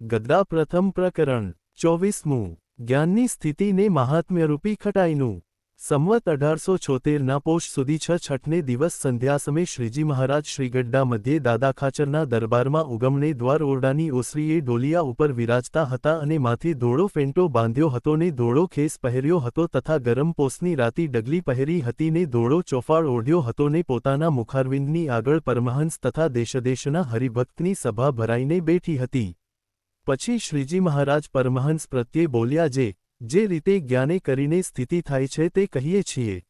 ગદ્દા પ્રથમ પ્રકરણ, ચોવીસમું, જ્ઞાનની સ્થિતિને મહાત્મ્યરૂપી ખટાઈનું. સંવત અઢારસો છોતેરના પોષ સુધી છ છઠને દિવસ સંધ્યા સમયે શ્રીજી મહારાજ શ્રીગઢડા મધ્યે દાદા ખાચરના દરબારમાં ઉગમને દ્વાર ઓરડાની ઓસરીએ ડોલિયા ઉપર વિરાજતા હતા અને માથે ધોળો ફેંટો બાંધ્યો હતો ને ધોળો ખેસ પહેર્યો હતો તથા ગરમ પોસની રાતી ડગલી પહેરી હતી ને ધોળો ચોફાળ ઓઢ્યો હતો ને પોતાના મુખારવિંદની આગળ પરમહંસ તથા દેશદેશના હરિભક્તની સભા ભરાઈને બેઠી હતી. પછી શ્રીજી મહારાજ પરમહંસ પ્રત્યે બોલ્યા જે જે રીતે જ્ઞાને કરીને સ્થિતિ થાય છે તે કહીએ છીએ.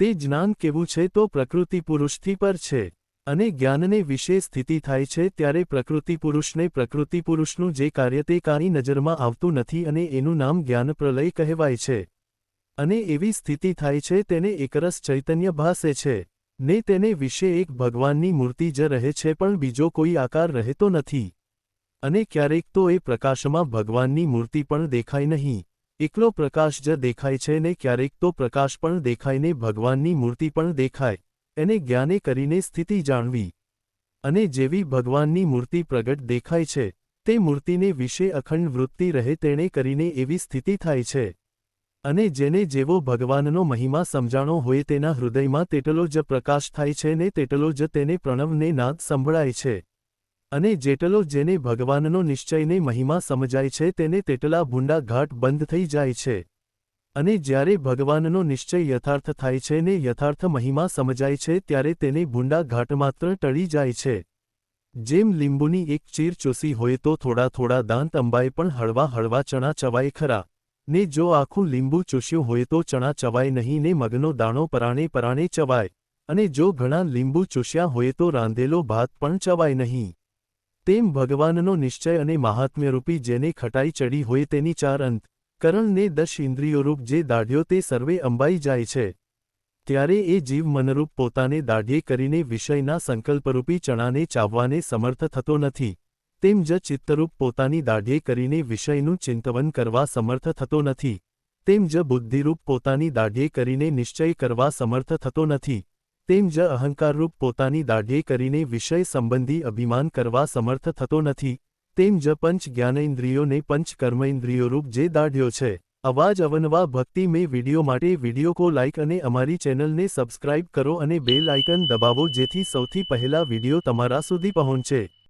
તે જ્ઞાન કેવું છે તો પ્રકૃતિ પુરુષથી પર છે, અને જ્ઞાનને વિશે સ્થિતિ થાય છે ત્યારે પ્રકૃતિ પુરુષને પ્રકૃતિ પુરુષનું જે કાર્ય તે કાંઈ નજરમાં આવતું નથી અને એનું નામ જ્ઞાન પ્રલય કહેવાય છે. અને એવી સ્થિતિ થાય છે તેને એકરસ ચૈતન્ય ભાસે છે, ને તેને વિશે એક ભગવાનની મૂર્તિ જ રહે છે પણ બીજો કોઈ આકાર રહેતો નથી. અને ક્યારેક તો એ પ્રકાશમાં ભગવાનની મૂર્તિ પણ દેખાય નહીં. એકલો પ્રકાશ જ દેખાય છે ને ક્યારેક તો પ્રકાશ પણ દેખાયને ભગવાનની મૂર્તિ પણ દેખાય. એને જ્ઞાને કરીને સ્થિતિ જાણવી. અને જેવી ભગવાનની મૂર્તિ પ્રગટ દેખાય છે, તે મૂર્તિને વિશે અખંડ વૃત્તિ રહે તેણે કરીને એવી સ્થિતિ થાય છે. અને જેને જેવો ભગવાનનો મહિમા સમજાણો હોય તેના હૃદયમાં તેટલો જ પ્રકાશ થાય છે ને તેટલો જ તેને પ્રણવને નાદ સંભળાય છે. અને જેટલો જેને ભગવાનનો નિશ્ચયને મહિમા સમજાય છે તેને તેટલા ભૂંડા ઘાટ બંધ થઈ જાય છે. અને જ્યારે ભગવાનનો નિશ્ચય યથાર્થ થાય છે ને યથાર્થ મહિમા સમજાય છે ત્યારે તેને ભૂંડા ઘાટ માત્ર ટળી જાય છે. જેમ લીંબુની એક ચીર ચૂસી હોય તો થોડા થોડા દાંત અંબાએ પણ હળવા હળવા ચણા ચવાય ખરા. ને જો આખું લીંબુ ચૂસ્યું હોય તો ચણા ચવાય નહીં ને મગનો દાણો પરાણે પરાણે ચવાય. અને જો ઘણા લીંબુ ચૂસ્યા હોય તો રાંધેલો ભાત પણ ચવાય નહીં. તેમ ભગવાનનો નિશ્ચય અને મહાત્મ્યરૂપી જેને ખટાઈ ચડી હોય તેની ચાર અંત. કરણને દશ ઇન્દ્રિયોરૂપ જે દાઢ્યો તે સર્વે અંબાઈ જાય છે. ત્યારે એ જીવ મનરૂપ પોતાને દાઢ્યે કરીને વિષયના સંકલ્પરૂપી ચણાને ચાવવાને સમર્થ થતો નથી. તેમ જ ચિત્તરૂપ પોતાની દાઢ્યે કરીને વિષયનું ચિંતવન કરવા સમર્થ થતો નથી. તેમ જ બુદ્ધિરૂપ પોતાની દાઢ્યે કરીને નિશ્ચય કરવા સમર્થ થતો નથી. તેમ જ અહંકારરૂપ પોતાની દાઢ્યે કરીને વિષય સંબંધી અભિમાન કરવા સમર્થ થતો નથી, તેમ જ પંચ જ્ઞાનેન્દ્રિયોને પંચ કર્મેન્દ્રિયોરૂપ જે દાઢ્યો છે, અવાજ અવનવા ભક્તિ મેં વિડિયો માટે વિડિયો કો લાઇક અને અમારી ચેનલને સબસ્ક્રાઇબ કરો અને બેલ આઇકન દબાવો જેથી સૌથી પહેલા વિડિયો તમારા સુધી પહોંચે.